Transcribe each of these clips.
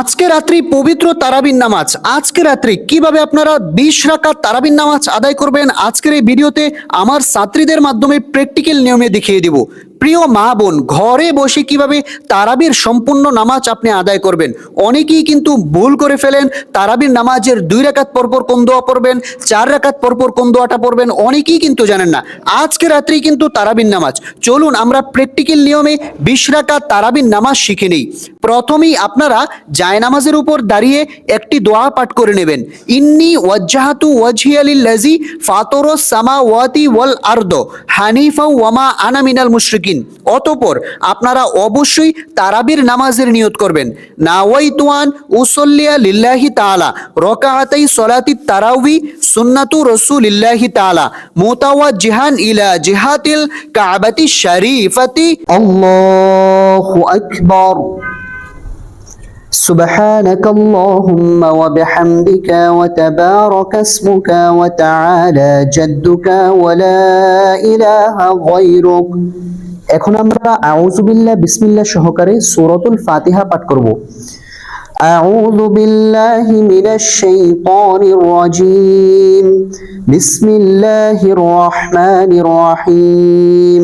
আজকে রাত্রি পবিত্র তারাবিন নামাজ। আজকে রাত্রি কীভাবে আপনারা বিশ রাকাত তারাবিন নামাজ আদায় করবেন? আজকের এই ভিডিওতে আমার ছাত্রীদের মাধ্যমে প্র্যাকটিক্যাল নিয়মে দেখিয়ে দিব। প্রিয় মা বোন, ঘরে বসে কীভাবে তারাবির সম্পূর্ণ নামাজ আপনি আদায় করবেন? অনেকেই কিন্তু ভুল করে ফেলেন, তারাবির নামাজের দুই রাকাত পরপর কোন দোয়া পড়বেন, চার রাকাত পরপর কোন দোয়াটা পড়বেন, অনেকেই কিন্তু জানেন না। আজকে রাত্রি কিন্তু তারাবির নামাজ। চলুন আমরা প্র্যাকটিক্যাল নিয়মে বিশ রাকাত তারাবির নামাজ শিখে নিই। প্রথমেই আপনারা জায়নামাজের উপর দাঁড়িয়ে একটি দোয়া পাঠ করে নেবেন। ইন্নি ওয়াজ্জাহাতু ওয়াজহিয়ালিল্লাজি ফাতরস সামাওয়াতি ওয়াল আরদ হানিফা ওয়ামা আনা মিনাল মুশরিকিন। অতঃপর আপনারা অবশ্যই তারাবির নামাজের নিয়ত করবেন নাওয়াইতুয়ান উসল্লিয়া লিল্লাহি তাআলা রকাআতাই সলাতি তারাউই সুন্নাতু রাসূলিল্লাহি তাআলা মুতাওয়াজ্জিহান ইলা জিহাতিল কাবাতি শরীফাতি আল্লাহু আকবার سبحانك اللهم وبحمدك وتبارك اسمك وتعالى جدك ولا إله غيرك এখন আমরা আউযুবিল্লাহ বিসমিল্লাহ সহকারে সূরাতুল ফাতিহা পাঠ করব أعوذ بالله من الشيطان الرجيم بسم الله الرحمن الرحيم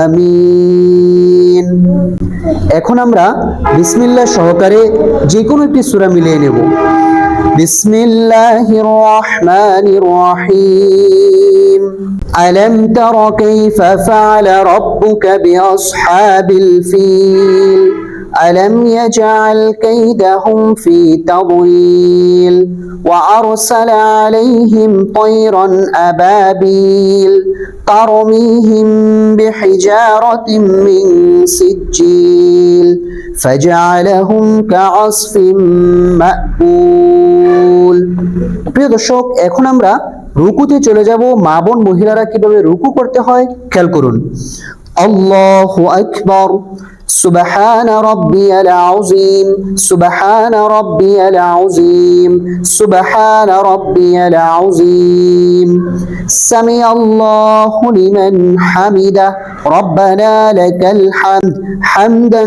آمين এখন আমরা বিসমিল্লাহ সহকারে যে কোনো একটি সূরা মিলিয়ে নেব বিসমিল্লাহির রহমানির রহিম ألم تر كيف فعل ربك بأصحاب الفيل ألم يجعل كيدهم في تضليل وأرسل عليهم طيرا أبابيل ترميهم بحجارة من سجيل فجعلهم كعصف مأكول প্রিয় দর্শক এখন আমরা রুকুতে চলে যাব মা বোন মহিলারা কিভাবে রুকু করতে হয় খেয়াল করুন আল্লাহু আকবার سبحان ربي العظيم سبحان ربي العظيم سبحان ربي العظيم سمع الله لمن حمده ربنا لك الحمد حمدا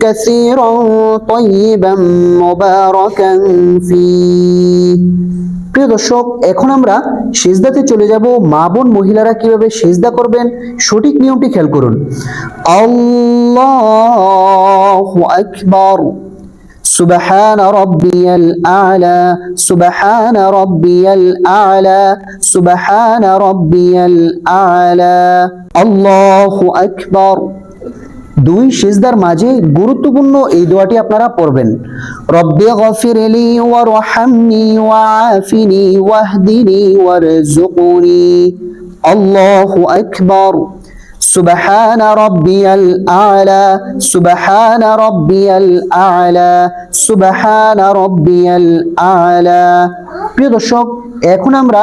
كثيرا طيبا مباركا فيه প্রিয় দর্শক এখন আমরা সেজদাতে চলে যাব মা বোন মহিলারা কিভাবে সেজদা করবেন সঠিক নিয়মটি খেয়াল করুন আল্লাহু আকবার سبحان ربي الأعلى سبحان ربي الأعلى سبحان ربي الأعلى الله أكبر দুই সিজদার মাঝে গুরুত্বপূর্ণ এই দোয়াটি আপনারা পড়বেন রব্বে গফিরলি ওয়ারহামনি ওয়াআফিনি ওয়াহদিনি ওয়ারজুকনি আল্লাহু আকবার سبحان ربي الأعلى سبحان ربي الأعلى سبحان ربي الأعلى প্রিয় দর্শক এখন আমরা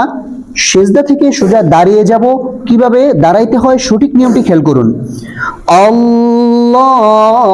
সেজদা থেকে সোজা দাঁড়িয়ে যাব কিভাবে দাঁড়াইতে হয় সঠিক নিয়মটি খেয়াল করুন আল্লাহু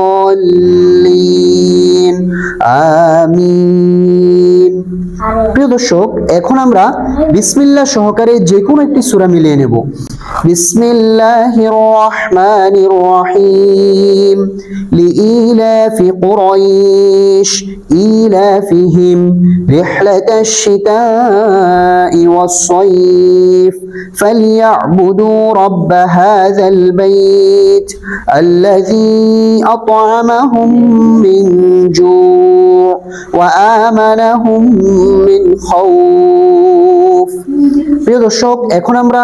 দর্শক এখন আমরা বিসমিল্লাহ সহকারে যে কোনো একটি সূরা মিলিয়ে নেব বিসমিল্লাহির রহমানির রহিম লিইলাফি কুরাইশ ইলাফিহিম রিহলাতাশ শিতাই ওয়াস-সাইফ فليعبدوا رب هذا البيت الذي أطعمهم من جوع وآمنهم من خوف প্রিয় দর্শক এখন আমরা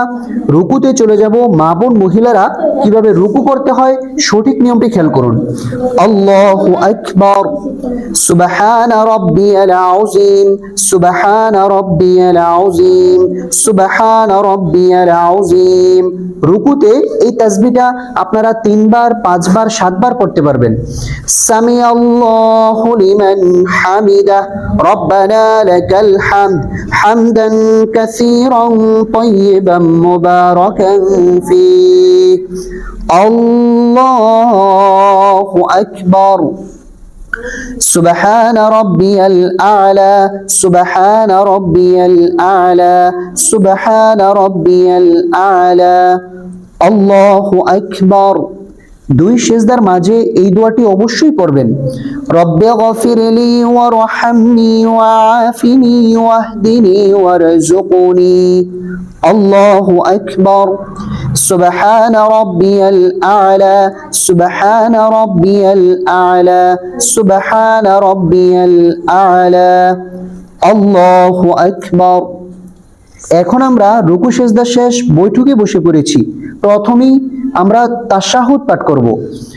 রুকুতে চলে যাব মা বোন মহিলারা কিভাবে রুকু করতে হয় সঠিক নিয়মটি খেয়াল করুন আল্লাহু আকবার সুবহান রাব্বিয়াল আযীম সুবহান রাব্বিয়াল আযীম সুবহান রাব্বিয়াল আযীম রুকুতে এই তাসবিহটা আপনারা তিনবার পাঁচবার সাতবার পড়তে পারবেন সামি আল্লাহু লিমান حمده. ربنا لك الحمد. حمدا كثيرا طيبا مباركا فيه. الله أكبر. سبحان ربي الأعلى. سبحان ربي الأعلى. سبحان ربي الأعلى. الله أكبر. দুই সেজদার মাঝে এই দোয়াটি অবশ্যই পড়বেন। রব্বে গফিরলি ওয়ারহামনি ওয়াআফিনি ওয়াহদিনি ওয়ারজুকনি আল্লাহু আকবার। সুবহান রাব্বিয়াল আ'লা, সুবহান রাব্বিয়াল আ'লা, সুবহান রাব্বিয়াল আ'লা। আল্লাহু আকবার। এখন আমরা রুকু সেজদা শেষ বৈঠকে বসে পড়েছি। প্রথমেই আমরা তাশাহুদ পাঠ করব।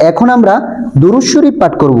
এখন আমরা দুরুশ্বরী পাঠ করব।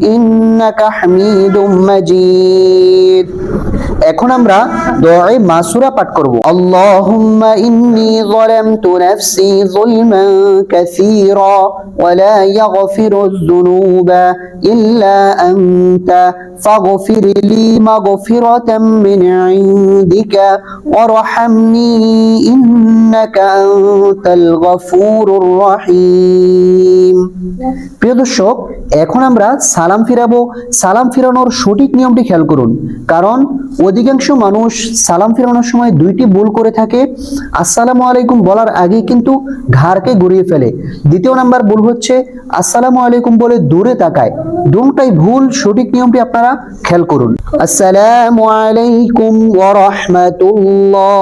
إنك حميد مجيد এখন আমরা দোয়ায়ে মাসুরা পাঠ করব আল্লাহুম্মা ইন্নী যালামতু নাফসি যুলমান কাসীরা ওয়া লা ইয়াগফিরু যুনুবা ইল্লা আনতা ফাগফির লি মাগফিরাতাম মিন ইনদিকা ওয়ারহামনি ইন্নাকা আনতাল গফুরুর রহিম প্রিয় দর্শক, এখন আমরা সালাম ফিরাবো, সালাম ফিরানোর সঠিক নিয়মটি খেয়াল করুন। কারণ অধিকাংশ মানুষ সালাম ফিরানোর সময় দুইটি ভুল করে থাকে। আসসালামু আলাইকুম বলার আগে কিন্তু ঘাড়কে গড়িয়ে ফেলে। দ্বিতীয় নাম্বার ভুল হচ্ছে, আসসালামু আলাইকুম বলে দূরে তাকায়। দুটাই ভুল, সঠিক নিয়মটি আপনারা খেয়াল করুন। আসসালামু আলাইকুম ওয়া রাহমাতুল্লাহ।